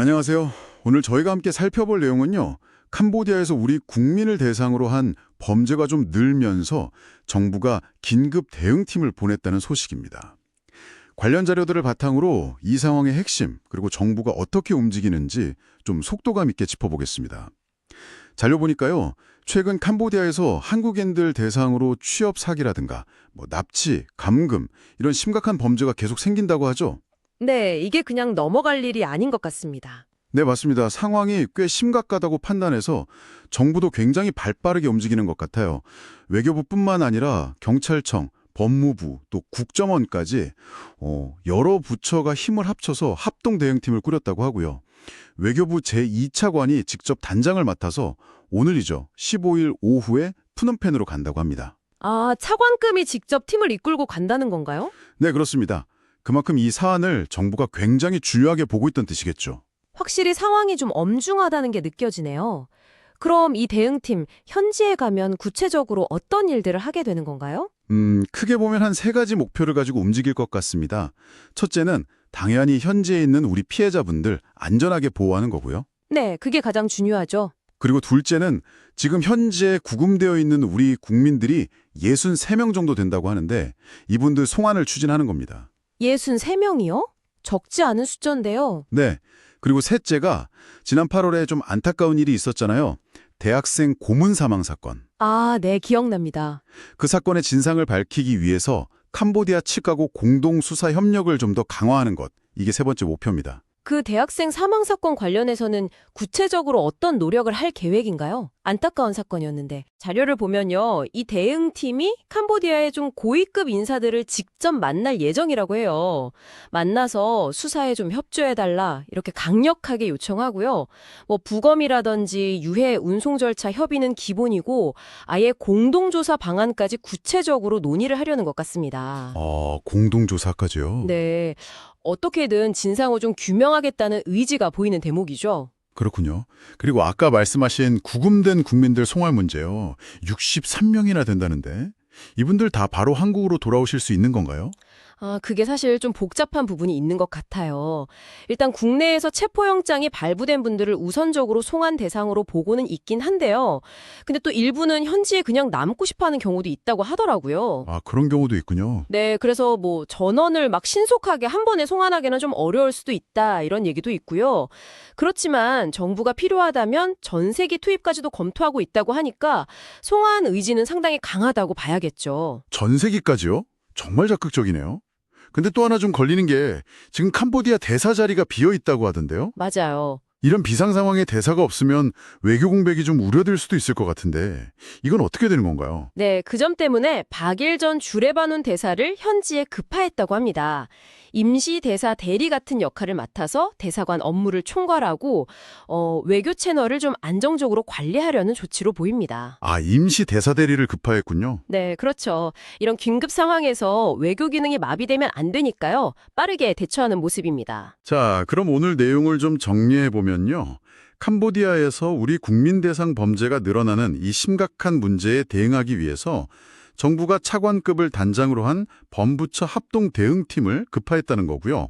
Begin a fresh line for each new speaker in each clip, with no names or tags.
안녕하세요. 오늘 저희가 함께 살펴볼 내용은요. 캄보디아에서 우리 국민을 대상으로 한 범죄가 좀 늘면서 정부가 긴급 대응팀을 보냈다는 소식입니다. 관련 자료들을 바탕으로 이 상황의 핵심, 그리고 정부가 어떻게 움직이는지 좀 속도감 있게 짚어보겠습니다. 자료 보니까요. 최근 캄보디아에서 한국인들 대상으로 취업 사기라든가 뭐 납치, 감금 이런 심각한 범죄가 계속 생긴다고 하죠.
네, 이게 그냥 넘어갈 일이 아닌 것 같습니다.
네, 맞습니다. 상황이 꽤 심각하다고 판단해서 정부도 굉장히 발빠르게 움직이는 것 같아요. 외교부뿐만 아니라 경찰청, 법무부, 또 국정원까지 어, 여러 부처가 힘을 합쳐서 합동 대응팀을 꾸렸다고 하고요. 외교부 제2차관이 직접 단장을 맡아서 오늘이죠. 15일 오후에 푸놈펜으로 간다고 합니다.
아, 차관급이 직접 팀을 이끌고 간다는 건가요?
네, 그렇습니다. 그만큼 이 사안을 정부가 굉장히 중요하게 보고 있던 뜻이겠죠.
확실히 상황이 좀 엄중하다는 게 느껴지네요. 그럼 이 대응팀 현지에 가면 구체적으로 어떤 일들을 하게 되는 건가요?
음, 크게 보면 한 세 가지 목표를 가지고 움직일 것 같습니다. 첫째는 당연히 현지에 있는 우리 피해자분들 안전하게 보호하는 거고요.
네, 그게 가장 중요하죠.
그리고 둘째는 지금 현재 구금되어 있는 우리 국민들이 63명 정도 된다고 하는데 이분들 송환을 추진하는 겁니다.
63명이요? 적지 않은 숫자인데요.
네. 그리고 셋째가 지난 8월에 좀 안타까운 일이 있었잖아요. 대학생 고문 사망 사건.
아, 네, 기억납니다.
그 사건의 진상을 밝히기 위해서 캄보디아 측하고 공동 수사 협력을 좀 더 강화하는 것. 이게 세 번째 목표입니다.
그 대학생 사망 사건 관련해서는 구체적으로 어떤 노력을 할 계획인가요? 안타까운 사건이었는데 자료를 보면요. 이 대응팀이 캄보디아의 좀 고위급 인사들을 직접 만날 예정이라고 해요. 만나서 수사에 좀 협조해달라 이렇게 강력하게 요청하고요. 뭐 부검이라든지 유해 운송 절차 협의는 기본이고 아예 공동조사 방안까지 구체적으로 논의를 하려는 것 같습니다.
어, 공동조사까지요?
네. 어떻게든 진상을 좀 규명하겠다는 의지가 보이는 대목이죠.
그렇군요. 그리고 아까 말씀하신 구금된 국민들 송환 문제요. 63명이나 된다는데 이분들 다 바로 한국으로 돌아오실 수 있는 건가요?
아, 그게 사실 좀 복잡한 부분이 있는 것 같아요. 일단 국내에서 체포영장이 발부된 분들을 우선적으로 송환 대상으로 보고는 있긴 한데요. 근데 또 일부는 현지에 그냥 남고 싶어 하는 경우도 있다고 하더라고요.
아, 그런 경우도 있군요.
네, 그래서 뭐 전원을 막 신속하게 한 번에 송환하기는 좀 어려울 수도 있다 이런 얘기도 있고요. 그렇지만 정부가 필요하다면 전세기 투입까지도 검토하고 있다고 하니까 송환 의지는 상당히 강하다고 봐야겠죠.
전세기까지요? 정말 적극적이네요. 근데 또 하나 좀 걸리는 게 지금 캄보디아 대사 자리가 비어 있다고 하던데요.
맞아요.
이런 비상 상황에 대사가 없으면 외교 공백이 좀 우려될 수도 있을 것 같은데 이건 어떻게 되는 건가요?
네, 그 점 때문에 박일 전 주레바눈 대사를 현지에 급파했다고 합니다. 임시 대사 대리 같은 역할을 맡아서 대사관 업무를 총괄하고 어, 외교 채널을 좀 안정적으로 관리하려는 조치로 보입니다.
아, 임시 대사 대리를 급파했군요.
네, 그렇죠. 이런 긴급 상황에서 외교 기능이 마비되면 안 되니까요. 빠르게 대처하는 모습입니다.
자, 그럼 오늘 내용을 좀 정리해 보면요. 캄보디아에서 우리 국민 대상 범죄가 늘어나는 이 심각한 문제에 대응하기 위해서 정부가 차관급을 단장으로 한 범부처 합동 대응팀을 급파했다는 거고요.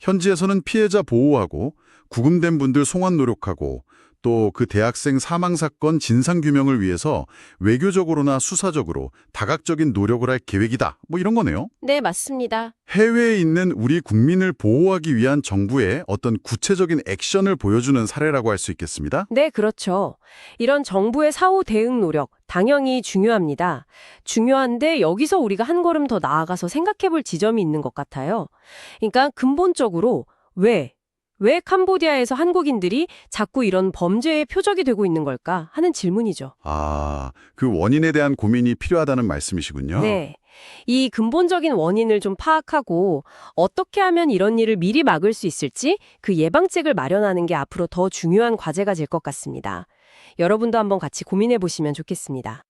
현지에서는 피해자 보호하고 구금된 분들 송환 노력하고 또 그 대학생 사망 사건 진상 규명을 위해서 외교적으로나 수사적으로 다각적인 노력을 할 계획이다. 뭐 이런 거네요.
네, 맞습니다.
해외에 있는 우리 국민을 보호하기 위한 정부의 어떤 구체적인 액션을 보여주는 사례라고 할 수 있겠습니다.
네, 그렇죠. 이런 정부의 사후 대응 노력 당연히 중요합니다. 중요한데 여기서 우리가 한 걸음 더 나아가서 생각해 볼 지점이 있는 것 같아요. 그러니까 근본적으로 왜, 왜 캄보디아에서 한국인들이 자꾸 이런 범죄의 표적이 되고 있는 걸까 하는 질문이죠.
아, 그 원인에 대한 고민이 필요하다는 말씀이시군요.
네. 이 근본적인 원인을 좀 파악하고 어떻게 하면 이런 일을 미리 막을 수 있을지 그 예방책을 마련하는 게 앞으로 더 중요한 과제가 될 것 같습니다. 여러분도 한번 같이 고민해 보시면 좋겠습니다.